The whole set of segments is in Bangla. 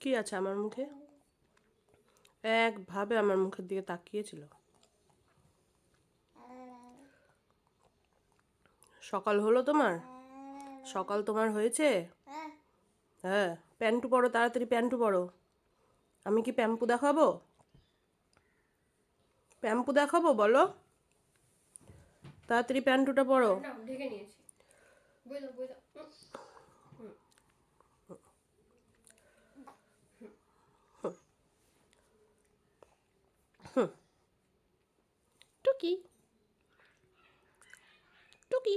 কি আছে আমার মুখে? একভাবে আমার মুখের দিকে তাকিয়েছিল। সকাল হলো তোমার? সকাল তোমার হয়েছে? হ্যাঁ প্যান্টু পরো, তাড়াতাড়ি প্যান্টু পরো। আমি কি প্যাম্পু দেখাবো? প্যাম্পু দেখাবো, বলো। তাড়াতাড়ি প্যান্টুটা পরো না ঢেকে নিয়েছি বই দাও বই দাও উম, টুকি। টুকি।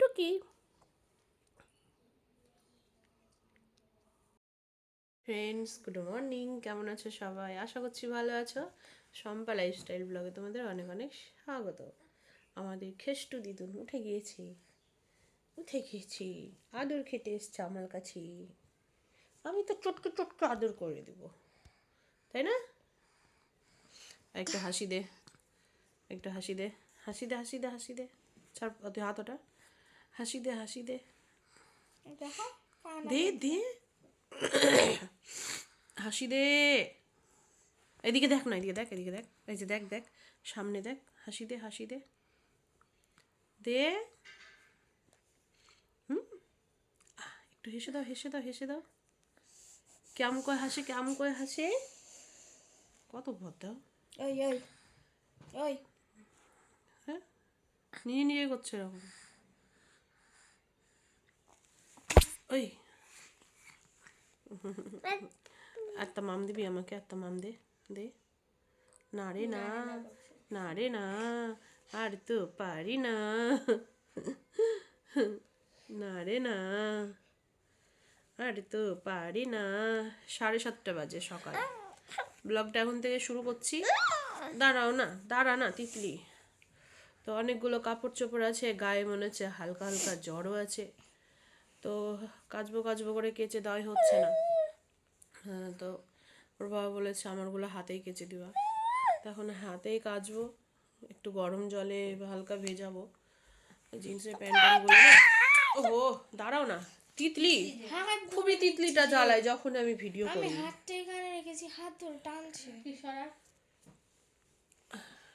টুকি। ফ্রেন্ডস গুড মর্নিং কেমন আছো সবাই? আশা করছি ভালো আছো। শম্পা লাইফস্টাইল ব্লগে তোমাদের অনেক অনেক স্বাগত। আমাদের খেষ্টু দিদুন উঠে গিয়েছি। উঠে গিয়েছি। আদর খেতে এসছে আমার কাছে। আমি তো চটকে চটকে আদর করে দেব। তাই না? একটা হাসি দে একটা হাসি দে হাসি দে হাসি দে হাসি দে। ছাড় তুই হাত ওটা। হাসি দে হাসি দে। দে দে। হাসি দে। এদিকে দেখ না এদিকে দেখ এদিকে দেখ। এই যে দেখ দেখ। সামনে দেখ। হাসি দে হাসি দে। দে। হুম? একটু হেসে দাও হেসে দাও হেসে দাও। কেমন করে হাসে কেমন করে হাসে? কত ভর দাও ওই ওই ওই হ্যাঁ? নিজে নিজে করছে এরকম। ওই। একটা মাম দিবি আমাকে একটা মাম দে দে। না রে না। না রে না আর তো পারি না। না রে না আর তো পারি না। সাড়ে সাতটা বাজে সকাল। ব্লগটা এখন থেকে শুরু করছি। দাঁড়াও না, দাঁড়া না, তিতলি। তো অনেকগুলো কাপড় চোপড় আছে, গায়ে মনে হচ্ছে হালকা হালকা জ্বরও আছে। তো কাচবো কাচবো করে কেচে দেওয়াই হচ্ছে না। হ্যাঁ তো ওর বাবা বলেছে আমারগুলো হাতেই কেচে দিবা। তখন হাতেই কাচবো, একটু গরম জলে হালকা ভেজাবো। জিন্সের প্যান্ট প্যান্টগুলো ওহো, দাঁড়াও না। তিতলি? হাত খুবই তিতলিটা জ্বালায় যখন আমি ভিডিও আমি করি। হাতটা এখানে রেখেছি হাত ধরে টানছে। কি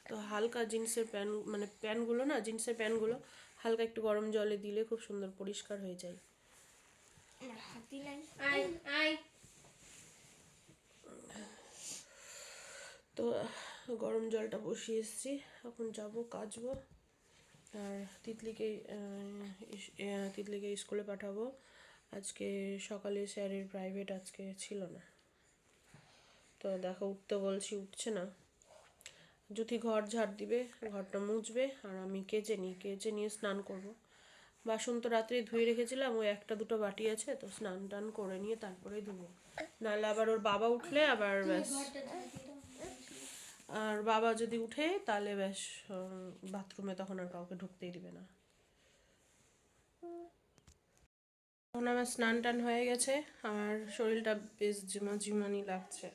তো হালকা জিন্সের প্যান্ট মানে প্যান্টগুলো না জিন্সের প্যান্টগুলো হালকা একটু গরম জলে দিলে খুব সুন্দর পরিষ্কার হয়ে যায়। আমার হাতই নাই। আই আই তো গরম জলটা বসিয়ে এসেছি এখন যাব কাচবো। আর তিতলিকে তিতলিকে স্কুলে পাঠাবো। আজকে সকালে স্যারের প্রাইভেট আজকে ছিল না। তো দেখো, উঠতে বলছি, উঠছে না। যদি ঘর ঝাড় দিবে, ঘরটা মুছবে, আর আমি কেচে নিই, কেচে নিয়ে স্নান করব। বাসন তো রাত্রে ধুয়ে রেখেছিলাম, ওই একটা দুটো বাটি আছে, তো স্নান টান করে নিয়ে তারপরে ধুবো। নাহলে আবার ওর বাবা উঠলে আবার ব্যাস। আর বাবা যদি উঠে, তাহলে ব্যাস বাথরুমে তখন আর কাউকে ঢুকতেই দিবে না। এখন আমার স্নান টান হয়ে গেছে আর শরীরটা বেশ ঝিমা ঝিমানি লাগছে।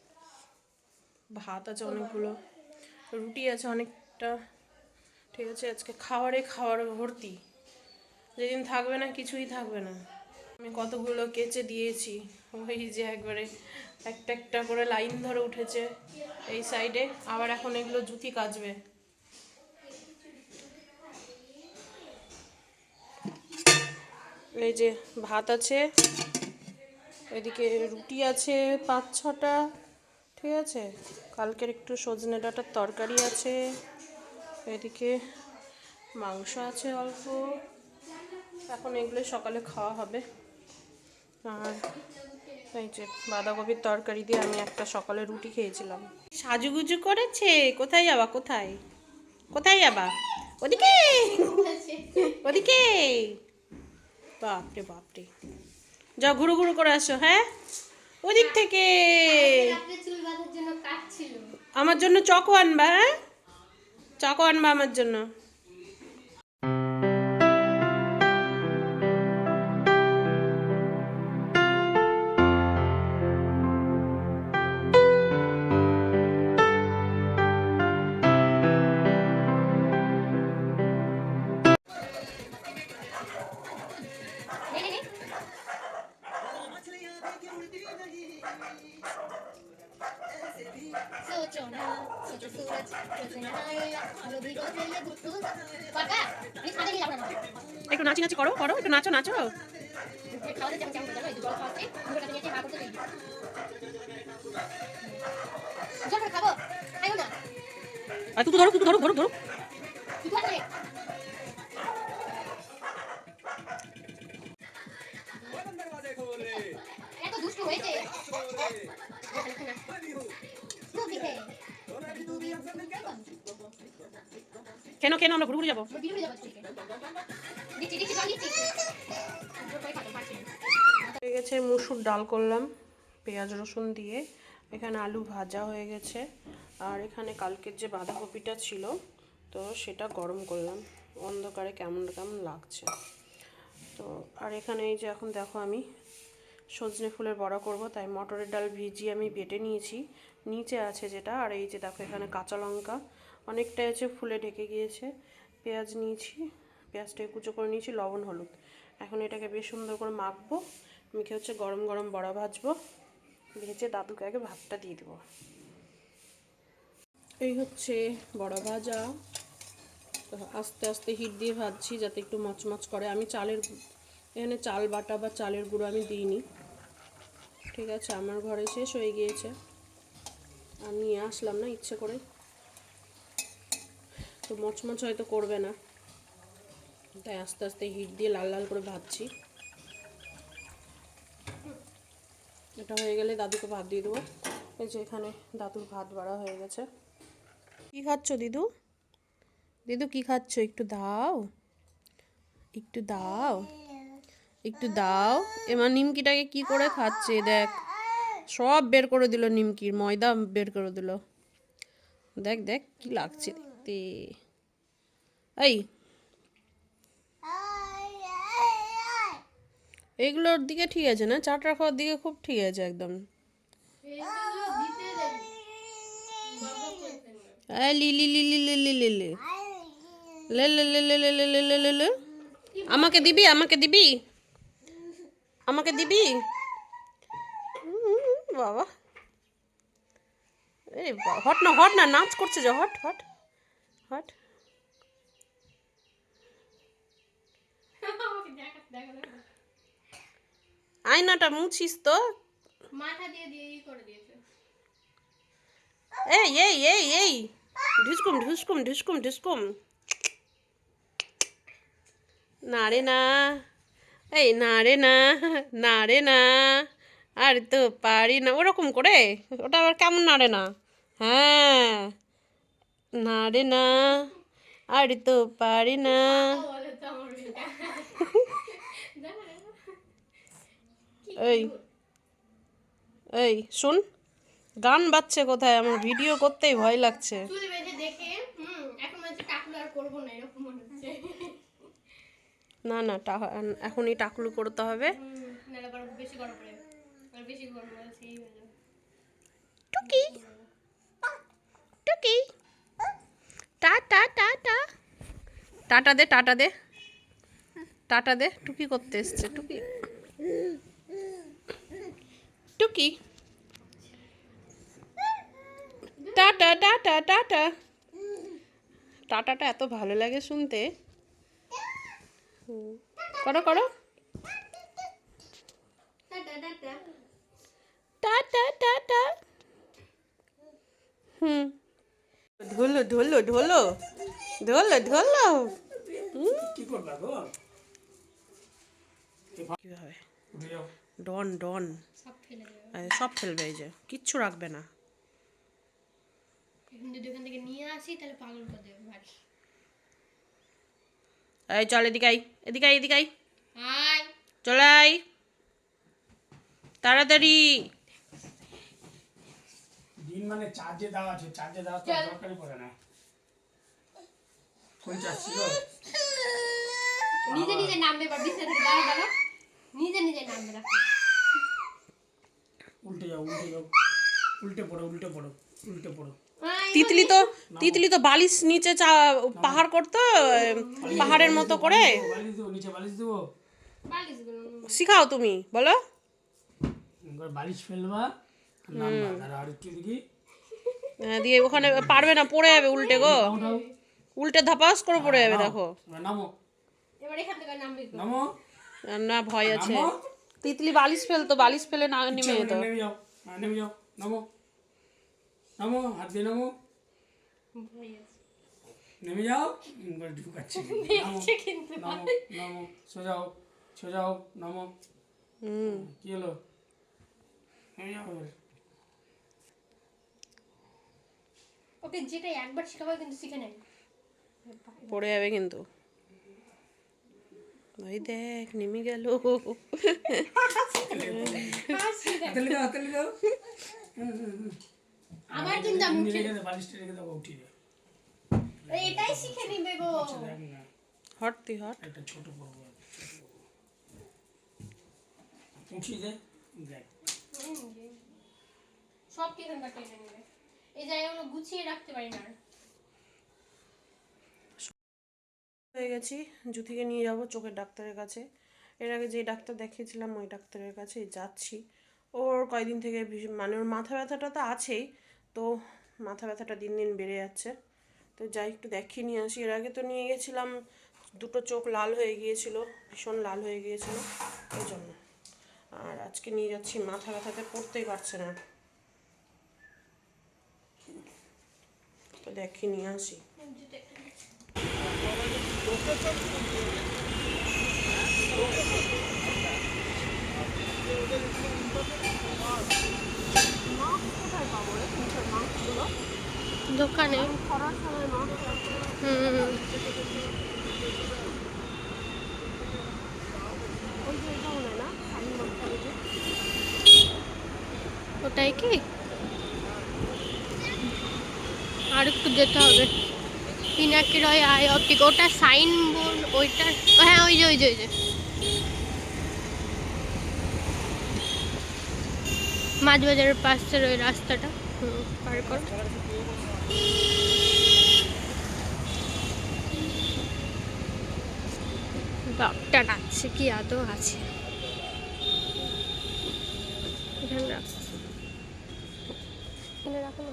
ভাত আছে অনেকগুলো, রুটি আছে অনেকটা। ঠিক আছে, আজকে খাওয়ারে খাওয়ার ভর্তি। যেদিন থাকবে না কিছুই থাকবে না। আমি কতগুলো কেচে দিয়েছি, ওই যে একবারে একটা একটা করে লাইন ধরে উঠেছে এই সাইডে আবার এখন এগুলো জুতি কাচবে। এই যে ভাত আছে, এদিকে রুটি আছে পাঁচ ছটা, ঠিক আছে? কালকের একটু সজনে ডাঁটার তরকারি আছে, এদিকে মাংস আছে অল্প, এখন এগুলো সকালে খাওয়া হবে। আর এই যে বাঁধাকপির তরকারি দিয়ে আমি একটা সকালে রুটি খেয়েছিলাম। সাজুগুজু করেছে? কোথায় যাবা, কোথায়? কোথায় যাবা? ওদিকে ওদিকে। বাপরে বাপরে। যা ঘুরু ঘুরু করে আসো হ্যাঁ? ওদিক থেকে। আমার জন্য চকো আনবা হ্যাঁ? চকো আনবা আমার জন্য। একটু নাচি নাচি করো করো একটু নাচো নাচো। আর ধরো তুই ধরো হয়েছে। কেন কেন, আমরা ঘুরে ঘুরে যাব? হয়ে গেছে মুসুর ডাল করলাম, পেঁয়াজ রসুন দিয়ে। এখানে আলু ভাজা হয়ে গেছে। আর এখানে কালকের যে বাঁধাকপিটা ছিল, তো সেটা গরম করলাম। অন্ধকারে কেমন কেমন লাগছে। তো, আর এখানে এই যে এখন দেখো আমি সজনে ফুলের বড়া করব, তাই মটরের ডাল ভিজিয়ে আমি বেটে নিয়েছি। নিচে আছে যেটা, আর এই যে দেখো এখানে কাঁচা লঙ্কা। অনেকটাই আছে ফুলে ঢেকে গিয়েছে। পেঁয়াজ নিয়েছি পেঁয়াজটাকে কুচো করে নিয়েছি, লবণ, হলুদ। এখন এটাকে বেশ সুন্দর করে মাখবো। মেখে হচ্ছে গরম গরম বড়া ভাজবো। ভেজে দাদুকে আগে ভাতটা দিয়ে দেবো। এই হচ্ছে বড়া ভাজা। আস্তে আস্তে হিট দিয়ে ভাজছি যাতে একটু মচমচ করে। আমি চালের এখানে চাল বাটা বা চালের গুঁড়ো আমি দিইনি। ঠিক আছে, আমার ঘরে শেষ হয়ে গিয়েছে। আর নিয়ে আসলাম না ইচ্ছে করে। তো মচমচ হয়তো করবে না। তাই আস্তে আস্তে হিট দিয়ে লাল লাল করে ভাজছি। এটা হয়ে গেলে দাদুকে ভাত দিয়ে দেবো। এই যে এখানে দাদুর ভাত বাড়া হয়ে গেছে। কি খাচ্ছ দিদু? দিদু কি খাচ্ছ? একটু দাও। একটু দাও। একটু দাও এবার নিমকিটাকে কি করে খাচ্ছে দেখ সব বের করে দিল নিমকির ময়দা বের করে দিল দেখ দেখ কি লাগছে দেখতে এই এগুলোর দিকে ঠিক আছে না চাট রাখার দিকে খুব ঠিক আছে একদম আমাকে দিবি আমাকে দিবি আমাকে দিবি? বাবা। এই হট না হট না নাচ করছে যে হট হট হট। আয়নাটা মুছিস তো। মাথা দিয়ে দিয়ে করে দিয়েছে। এই এই এই এই। ঢুসকুম ঢুসকুম ঢুসকুম ঢুসকুম। না রে না। এই না রে না না রে না, আর তো পারি না, ওরকম করে? ওটা আবার কেমন নাড়ে না? হ্যাঁ না রে না, আর তো পারি না। এই এই, শুন, গান বাজছে কোথায়? আমার ভিডিও করতেই ভয় লাগছে চুল বেঁধে দেখে হুম এখন মনে হচ্ছে টাকলু আর করব না এরকম মনে হচ্ছে না না এখনই টাকলু করতে হবে। টুকি। টুকি। টা টা টা টা। টাটা দে টাটা দে। টাটা দে টুকি করতে এসছে টুকি। টুকি। টাটা টাটা টাটা টাটাটা এত ভালো লাগে শুনতে। করো করো। হুম। ধরলো ধরলো ধরলো ধরলো ডন ডন। সব ফেলবে এই যে। কিচ্ছু রাখবে না। যদি ওখান থেকে নিয়ে আসি তাহলে পাগল করে দেবে বাড়ি। এই চল এদিকে আই এদিকে আই এদিকে আই চলে আই তাড়াতাড়ি। দিন মানে চার্জে দেওয়া আছে চার্জে দেওয়া তো দরকারই পড়ে না। কোন চার্জ ছিল নিজে নিজে নামবে বিছানা থেকে দাঁড়া দাঁড়া। নিজে নিজে নামবে রাখো উল্টে যাও উল্টে যাও। উল্টে পড়ো উল্টে পড়ো উল্টে পড়ো। তিতলি তো তিতলি তো বালিশ নিচে চা পাহাড় করতো পাহাড়ের মতো করে। বালিশ দেবো নিচে বালিশ দেবো। বালিশগুলো শিখাও তুমি বলো। বালিশ ফেলবা হ্যাঁ, দিয়ে ওখানে পারবে না পড়ে যাবে উল্টে গো। উল্টে ধাপাস করে পড়ে যাবে দেখো। এবার নামো। এবার এখান থেকে নামবি তো। নামো। আর না ভয় আছে। তিতলি বালিশ ফেলতো বালিশ ফেলে না নেমে যেত। নেমে যাও হ্যাঁ, নেমে যাও। নামো। নামো হাত দিয়ে নামো। নেমে যাও ঢুকাচ্ছি নামো নামো নামো সোজাও সোজাও নামো হুম কি হলো নেমে যাও ওকে যেটা একবার শেখাবো কিন্তু শিখে নেয় পড়ে যাবে কিন্তু ওই দেখ নেমে গেল হাতে দাও হাতে দাও আবার কিন্তু আমি এমনি রেখে দাও বালিশটা রেখে দাও উঠিয়ে দে। এটাই শিখে নিবে গো। দেখ হট তুই হট। একটা ছোট করব উঠিয়ে দে দেখ। সব কি এখানকার টেনে নেবে? এই জায়গাগুলো গুছিয়ে রাখতে পারি না হয়ে গেছি জুথিকে নিয়ে যাব চোখের ডাক্তারের কাছে। এর আগে যে ডাক্তার দেখিয়েছিলাম ওই ডাক্তারের কাছে যাচ্ছি। ওর কয়দিন থেকে ভীষণ- মানে ওর মাথা ব্যথাটা তো আছেই তো মাথা ব্যথাটা দিন দিন বেড়ে যাচ্ছে। তো যাই, একটু দেখিয়ে নিয়ে আসি। এর আগে তো নিয়ে গেছিলাম, দুটো চোখ লাল হয়ে গিয়েছিল, ভীষণ লাল হয়ে গিয়েছিল, এই জন্য। আর আজকে নিয়ে যাচ্ছি, মাথা ব্যথাতে পড়তেই পারছে না। তো দেখি নিয়ে আসি। দোকানে? হুম ওটাই কি? আর একটু যেতে হবে। পিনাকি রয় আই অপটিক, ওটা সাইন বোর্ড ওইটা হ্যাঁ ওই যে ওই যে ওই যে। মাঝবাজারের পাশের ওই রাস্তাটা। পার কর। বাপটা ডাকছে কি আদৌ আছে। এখানে রাখ। এখানে রাখো না।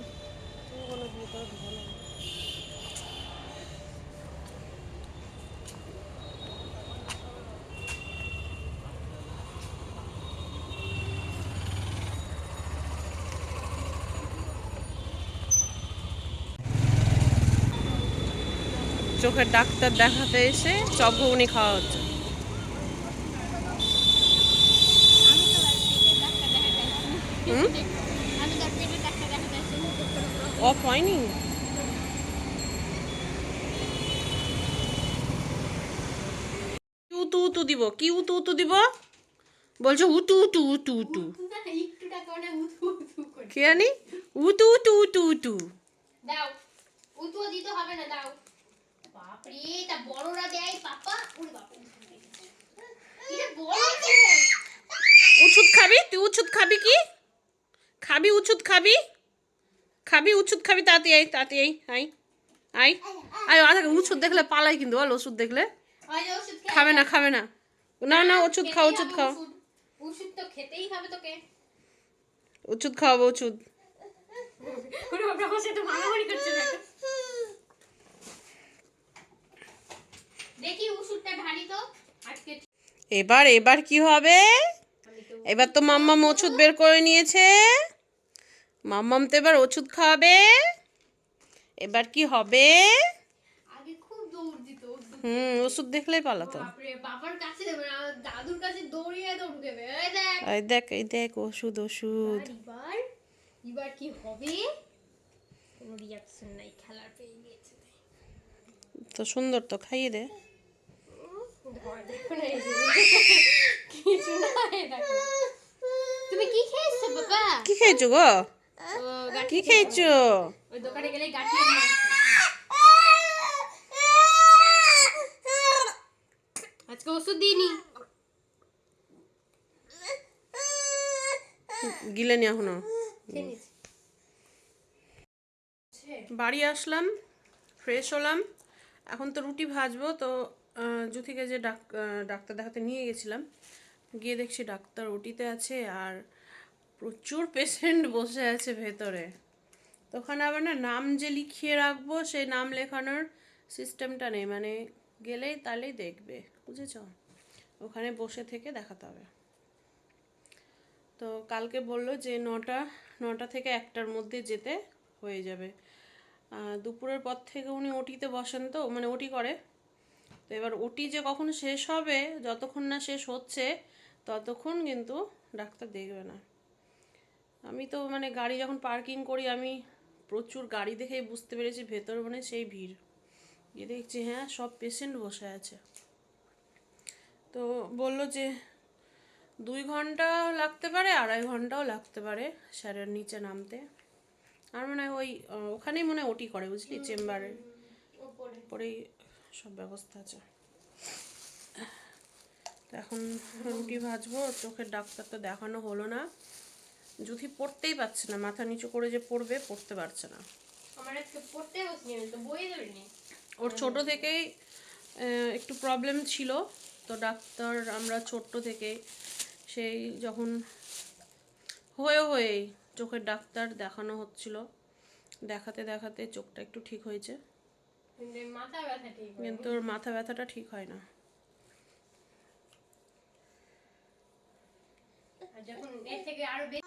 চোখের ডাক্তার দেখাতে এসে চপ ঘুগনি খাওয়া হচ্ছে। অফ হয়নি? উতু উতু দিব কি উতু উতু দিব। বলছো উতু উতু উতু উতু উতু উতু কি জানি? উতু উতু উতু উতু দাও। উতুও দিতে হবে না, দাও। বাপরে তা বড়রা দেয় পাপা ওরে খাবি? তুই উছুত খাবি কি? খাবি উছুত খাবি? খাবি উছুত খাবি তাতে আই তাতে আই আই আই আই আধা উছুত দেখলে পালাই কিন্তু বল ওষুধ দেখলে। খাবে না খাবে না। না না ওষুধ খাও ওষুধ খাও। ওষুধ। ওষুধ তো খেতেই হবে তোকে। ওষুধ খাওয়াবো ওষুধ ওরে বাবা আমার সাথে মারামারি করছে দেখো ওষুধটা ঢালি তো। আজকে এবার এবার কি হবে? এবার তো মাম্মাম ওষুধ বের করে নিয়েছে। মাম্মাম তো এবার ওষুধ খাওয়াবে এবার কি হবে? আগে খুব দৌড় দিত হুম ওষুধ দেখলেই পালাতো। বাবার কাছে দেবে না আমার দাদুর কাছে দৌড়িয়ে দৌড় এই দেখ। এই দেখ ওষুধ ওষুধ। এবার এবার কি হবে? কোনো রিয়াকশন নাই খেলার পেয়ে গিয়েছে। তো সুন্দর তো খাইয়ে দে। কিছু না তুমি কি খেয়েছো বাবা কি খেয়েছো গো? কি খেয়েছো। ওই দোকানে গেলে নিয়ে আজকে ওষুধ দিইনি। গিলে নি এখনও। বাড়ি আসলাম ফ্রেশ হলাম। এখন তো রুটি ভাজবো তো জুথিকে যে ডাক ডাক্তার দেখাতে নিয়ে গেছিলাম। গিয়ে দেখছি ডাক্তার ওটিতে আছে আর প্রচুর পেশেন্ট বসে আছে ভেতরে। তো ওখানে আবার না, নাম যে লিখিয়ে রাখব, সেই নাম লেখানোর সিস্টেমটা নেই। মানে গেলেই তাহলেই দেখবে, বুঝেছ? ওখানে বসে থেকে দেখাতে হবে। তো কালকে বলল যে নটা নটা থেকে একটার মধ্যে যেতে হয়ে যাবে। দুপুরের পর থেকে উনি ওটিতে বসেন তো মানে ওটি করে। তো এবার ওটি যে কখন শেষ হবে যতক্ষণ না শেষ হচ্ছে ততক্ষণ কিন্তু ডাক্তার দেখবে না। আমি তো মানে গাড়ি যখন পার্কিং করি আমি প্রচুর গাড়ি দেখেই বুঝতে পেরেছি ভেতর মানে সেই ভিড়। গিয়ে দেখছি হ্যাঁ সব পেশেন্ট বসে আছে। তো বলল যে দুই ঘণ্টা লাগতে পারে আড়াই ঘন্টাও লাগতে পারে স্যারের নিচে নামতে। আর মনে হয় ওই ওখানেই মনে হয় ওটি করে বুঝলি? চেম্বারে। পরেই সব ব্যবস্থা আছে। তো এখন রুটি ভাজবো চোখের ডাক্তার তো দেখানো হলো না। জুথি পড়তেই পারছে না মাথা নিচু করে যে পড়বে পড়তে পারছে না। ওর ছোট থেকেই একটু প্রবলেম ছিল। তো ডাক্তার আমরা ছোট্ট থেকে সেই যখন হয়ে হয়েই চোখের ডাক্তার দেখানো হচ্ছিল। দেখাতে দেখাতে চোখটা একটু ঠিক হয়েছে। কিন্তু এই মাথা ব্যথা ঠিক হয়। কিন্তু ওর মাথা ব্যথাটা ঠিক হয় না যখন এর থেকে আরও বেশি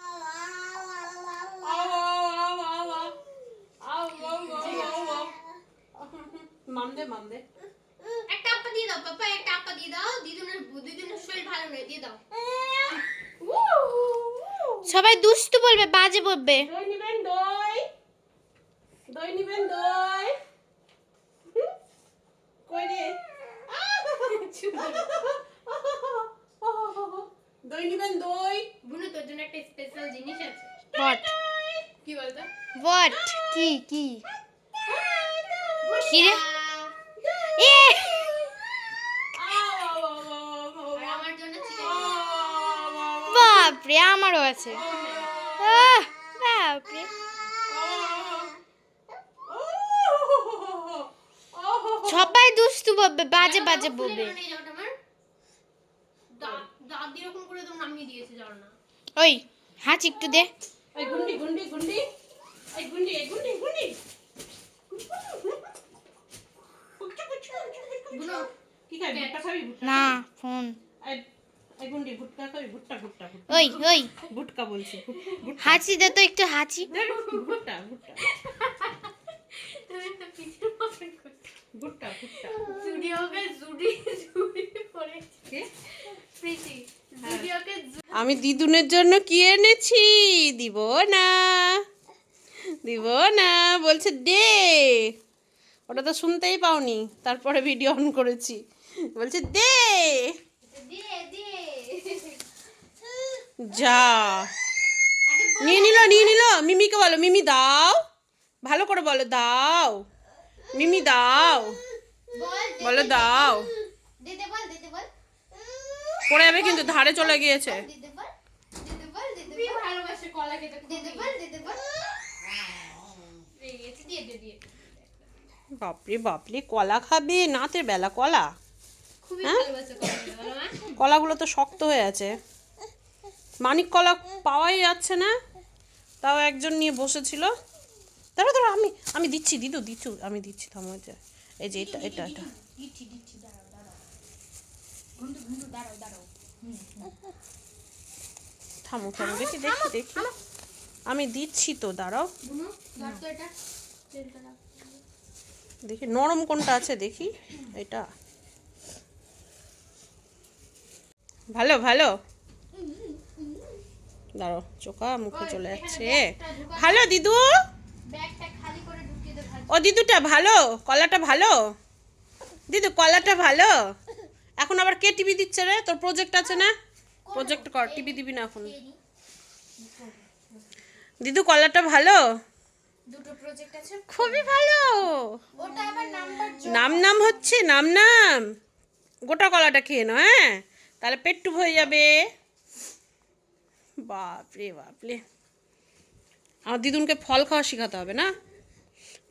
মামদে মামদে একটা আপা দিয়ে দাও পাপা একটা আপা দিয়ে দাও দিদুনের দিদুনের শরীর ভালো নয় দিয়ে দাও সবাই দুষ্টু বলবে বাজে বলবে দই নিবেন দই দই নিবেন দই হুম? কই রে দই নিবেন দই। বুনু তোর জন্য একটা স্পেশাল জিনিস আছে। বট কি বলতো? বট কি কি? কি রে? এ! আর আমার জন্য চিকেন বাপরে আমারও আছে। আহ, বাপরে। সবাই দুষ্টু বলবে বাজে বাজে বলবে মানে যাওয়াটা আমার দাঁত দাঁত দিয়ে এরকম করে তো নামিয়ে দিয়েছে জানো না? ওই হাঁচ একটু দে। এই গুন্ডি গুন্ডি গুন্ডি এই গুন্ডি এই গুন্ডি গুন্ডি কি খাবি ভুট্টা খাবি না ফোন। এই এই গুন্ডি ভুট্টা খাবি ভুট্টা ভুট্টা ভুট্টা। ওই ওই। ভুটকা বলছি হাঁচি দে তো একটু হাঁচি। ভুট্টা ভুট্টা। তুমি তো পিছনে জুডি জুডি জুডিওকে আমি দিদুনের জন্য কি এনেছি? দিব না। দিব না বলছে দে। ওটা তো শুনতেই পাওনি তারপরে ভিডিও অন করেছি। বলছে দে। যা। নিয়ে নিল নিয়ে নিল। মিমিকে বলো মিমি দাও। ভালো করে বলো দাও। মিমি দাও। বল দাও। দিতে বল পড়ে যাবে কিন্তু ধারে চলে গিয়েছে। দিতে বল দিতে বল দিতে বল। ভালোবাসে কলা খেতে দিতে বল দিতে বল। দিয়ে দিয়ে দিয়ে দিয়ে বাপরে বাপরে কলা খাবে? নাতের বেলা কলা? হ্যাঁ? কলাগুলো তো শক্ত হয়ে আছে। মানিক কলা পাওয়াই যাচ্ছে না। তাও একজন নিয়ে বসেছিল। দাঁড়া দাঁড়া আমি আমি দিচ্ছি দিদু দিচ্ছু আমি দিচ্ছি থামো এই যে এই যে এটা এটা এটা। দিচ্ছি দিচ্ছি দাঁড়াও দাঁড়াও। ঘুন্টু ঘুন্টু দাঁড়াও দাঁড়াও। থামো থামো দেখি দেখি দেখি। আমি দিচ্ছি তো দাঁড়াও। দেখি নরম কোনটা আছে দেখি এটা। ভালো ভালো। দাঁড়াও চোখা মুখে চলে যাচ্ছে। ভালো দিদু ব্যাগটা খালি করে ঢুকিয়ে দে ভালো ও দিদুটা ভালো? কলাটা ভালো? দিদু কলাটা ভালো? এখন আবার কে টিভি দিচ্ছে রে? তোর প্রজেক্ট আছে না? প্রজেক্ট কর টিভি দিবি না এখন। দিদু কলাটা ভালো? খুবই ভালো। নাম নাম হচ্ছে নাম নাম। গোটা কলাটা খেয়ে নাও হ্যাঁ? তাহলে পেট্টু হয়ে যাবে। বাপরে বাপরে। আমার দিদুনকে ফল খাওয়া শেখাতে হবে না?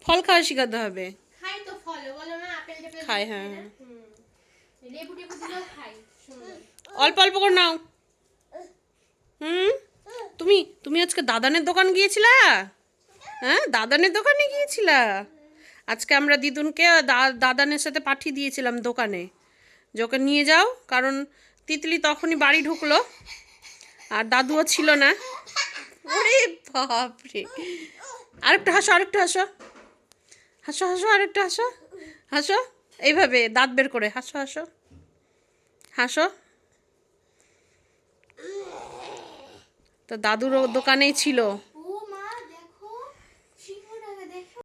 ফল খাওয়া শেখাতে হবে। খাই তো ফল বলো না আপেল টাপেল খাই হ্যাঁ হ্যাঁ। লেবু টেবু দিলেও খাই অল্প অল্প করে নাও। হুম? তুমি তুমি আজকে দাদানের দোকান গিয়েছিলা? হ্যাঁ দাদানের দোকানে গিয়েছিলা? আজকে আমরা দিদুনকে দাদানের সাথে পাঠিয়ে দিয়েছিলাম দোকানে। যে ওকে নিয়ে যাও কারণ তিতলি তখনই বাড়ি ঢুকলো। আর দাদুও ছিল না। ওরে বাপরে। আরেকটু হাসো আরেকটু হাসো। হাসো হাসো, আরেকটু হাসো। হাসো, এইভাবে দাঁত বের করে। হাসো হাসো। হাসো। তো দাদুর দোকানেই ছিল।